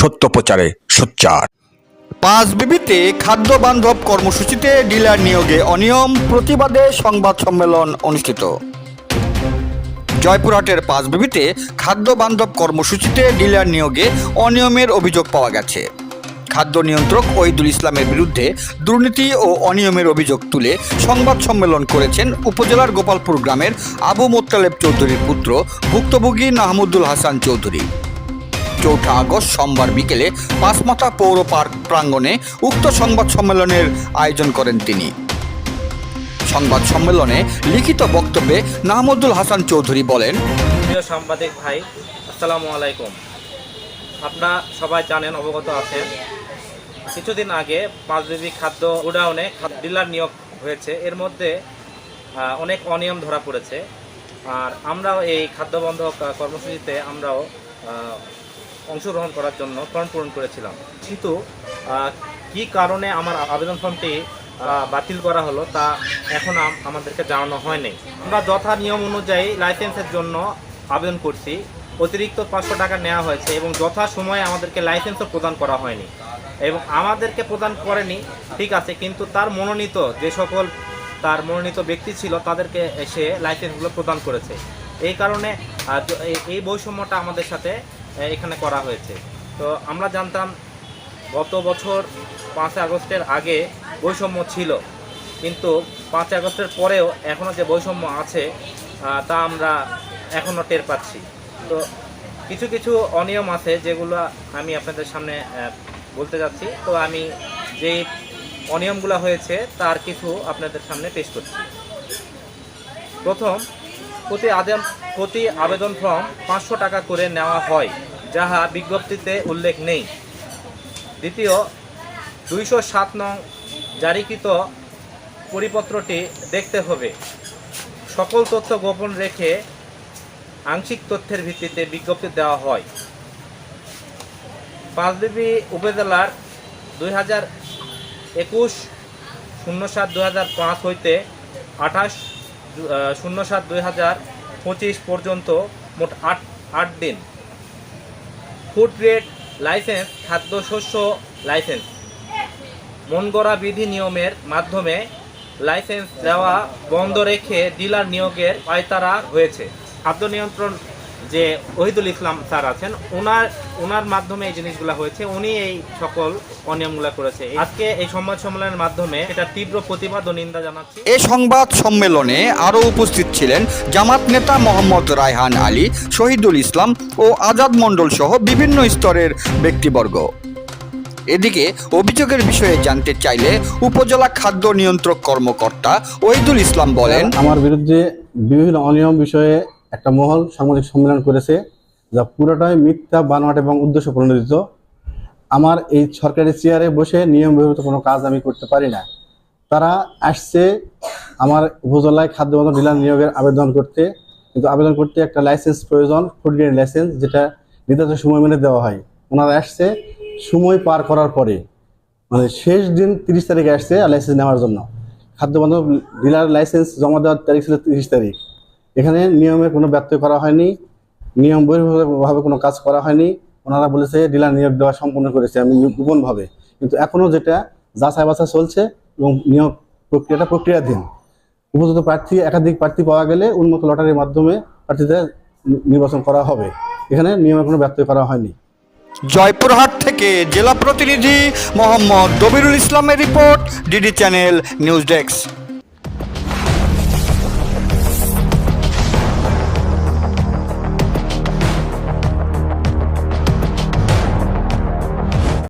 সত্য প্রচারে সোচ্চার। পাঁচ বিবিতে খাদ্য বান্ধব কর্মসূচিতে ডিলার নিয়োগে অনিয়ম প্রতিবাদে সংবাদ সম্মেলন অনুষ্ঠিত। জয়পুরহাটের পাঁচ বিবিতে খাদ্য বান্ধব কর্মসূচিতে ডিলার নিয়োগে অনিয়মের অভিযোগ পাওয়া গেছে। খাদ্য নিয়ন্ত্রক ওইদুল ইসলামের বিরুদ্ধে দুর্নীতি ও অনিয়মের অভিযোগ তুলে সংবাদ সম্মেলন করেছেন উপজেলার গোপালপুর গ্রামের আবু মোত্তালেব চৌধুরীর পুত্র ভুক্তভোগী মাহমুদুল হাসান চৌধুরী। চৌঠা আগস্ট সোমবার বিকেলে পাঁচমাথা পৌর পার্ক প্রাঙ্গণে উক্ত সংবাদ সম্মেলনের আয়োজন করেন তিনি। সংবাদ সম্মেলনে লিখিত বক্তব্যে নাহমুদুল হাসান চৌধুরী বলেন সাংবাদিক ভাই, আসসালামু আলাইকুম। আপনারা সবাই জানেন, অবগত আছেন, কিছুদিন আগে পাঁচ পাঁচবিবি খাদ্য গোডাউনে ডিলার নিয়োগ হয়েছে। এর মধ্যে অনেক অনিয়ম ধরা পড়েছে। আর আমরাও এই খাদ্য বন্ধ কর্মসূচিতে আমরাও অংশগ্রহণ করার জন্য ফর্ম পূরণ করেছিলাম। কিন্তু কি কারণে আমার আবেদন ফর্মটি বাতিল করা হলো তা এখন আমাদেরকে জানানো হয়নি। আমরা যথা নিয়ম অনুযায়ী লাইসেন্সের জন্য আবেদন করছি। অতিরিক্ত পাঁচশো টাকা নেওয়া হয়েছে এবং যথা সময়ে আমাদেরকে লাইসেন্সও প্রদান করা হয়নি। এবং আমাদেরকে প্রদান করেনি, ঠিক আছে, কিন্তু তার মনোনীত যে সকল তার মনোনীত ব্যক্তি ছিল তাদেরকে এসে লাইসেন্সগুলো প্রদান করেছে। এই কারণে এই- বৈষম্যটা আমাদের সাথে এখানে করা হয়েছে। তো আমরা জানতাম গত বছর পাঁচ আগস্টের আগে বৈষম্য ছিল। কিন্তু পাঁচ আগস্টের পরেও এখনও যে বৈষম্য আছে তা আমরা এখনও টের পাচ্ছি। তো কিছু কিছু অনিয়ম আছে যেগুলো আমি আপনাদের সামনে বলতে যাচ্ছি। তো আমি যেই অনিয়মগুলো হয়েছে, তার কিছু আপনাদের সামনে পেশ করছি। প্রথম, প্রতি আবেদন প্রতি আবেদন ফর্ম পাঁচশো টাকা করে নেওয়া হয়। যাহা বিজ্ঞপ্তিতে উল্লেখ নেই। দ্বিতীয়, দুইশো সাত নং জারিকৃত পরিপত্রটি দেখতে হবে। সকল তথ্য গোপন রেখে আংশিক তথ্যের ভিত্তিতে বিজ্ঞপ্তি দেওয়া হয়। পাঁচবিবি উপজেলার দুই হাজার একুশ শূন্য সাত দুই হাজার পাঁচ হইতে আঠাশ শূন্য সাত দুই হাজার পঁচিশ পর্যন্ত মোট আট আট দিন। ফুড গ্রেড, লাইসেন্স খাদ্যশস্য লাইসেন্স। মন গড়া বিধি নিয়মের মাধ্যমে লাইসেন্স দেওয়া বন্ধ রেখে ডিলার নিয়োগের পায়তারা হয়েছে। খাদ্য নিয়ন্ত্রণ যে ওহিদুল ইসলাম স্যার আছেন ওনার ওনার মাধ্যমে এই জিনিসগুলো হয়েছে উনি এই সকল অনিয়মগুলো করেছে। আজকে এই সংবাদ সম্মেলনের মাধ্যমে এটা তীব্র প্রতিবাদ ও নিন্দা জানাচ্ছি। এই সংবাদ সম্মেলনে আরও উপস্থিত ছিলেন জামাত নেতা মোহাম্মদ রায়হান আলী শহীদুল ইসলাম ও আজাদ মণ্ডল সহ বিভিন্ন স্তরের ব্যক্তিবর্গ। এদিকে অভিযোগের বিষয়ে জানতে চাইলে উপজেলা খাদ্য নিয়ন্ত্রক কর্মকর্তা ওহিদুল ইসলাম বলেন আমার বিরুদ্ধে বিভিন্ন অনিয়ম বিষয়ে একটা মহল সাংবাদিক সম্মেলন করেছে, যা পুরোটাই মিথ্যা, বানোয়াট এবং উদ্দেশ্য প্রণোদিত। আমার এই সরকারি চেয়ারে বসে নিয়ম বহির্ভূত কোনো কাজ আমি করতে পারি না। তারা আসছে আমার উপজেলায় খাদ্য বন্ধ ডিলার নিয়োগের আবেদন করতে, কিন্তু আবেদন করতে একটা লাইসেন্স প্রয়োজন ফুড গ্রেড লাইসেন্স যেটা নির্ধারিত সময় মেনে দেওয়া হয়। ওনারা আসছে সময় পার করার পরে। মানে শেষ দিন তিরিশ তারিখে আসছে লাইসেন্স নেওয়ার জন্য। খাদ্য বান্ধব ডিলার লাইসেন্স জমা দেওয়ার তারিখ ছিল তিরিশ তারিখ। এখানে নিয়মের কোনো ব্যত্যয় করা হয়নি, নিয়ম বহির্ভূতভাবে কোনো কাজ করা হয়নি। ওনারা বলেছে, ডিলার নিয়োগ দেওয়া সম্পূর্ণ করেছে, আমি গোপনভাবে। কিন্তু এখনও যেটা যাচাই বাছাই চলছে এবং নিয়োগ প্রক্রিয়াটা প্রক্রিয়াধীন। উপযুক্ত প্রার্থী, একাধিক প্রার্থী পাওয়া গেলে উন্মুক্ত লটারির মাধ্যমে প্রার্থীদের নির্বাচন করা হবে। এখানে নিয়মের কোনো ব্যত্যয় করা হয়নি। জয়পুরহাট থেকে জেলা প্রতিনিধি মোহাম্মদ দবিরুল ইসলামের report, DD channel news desk.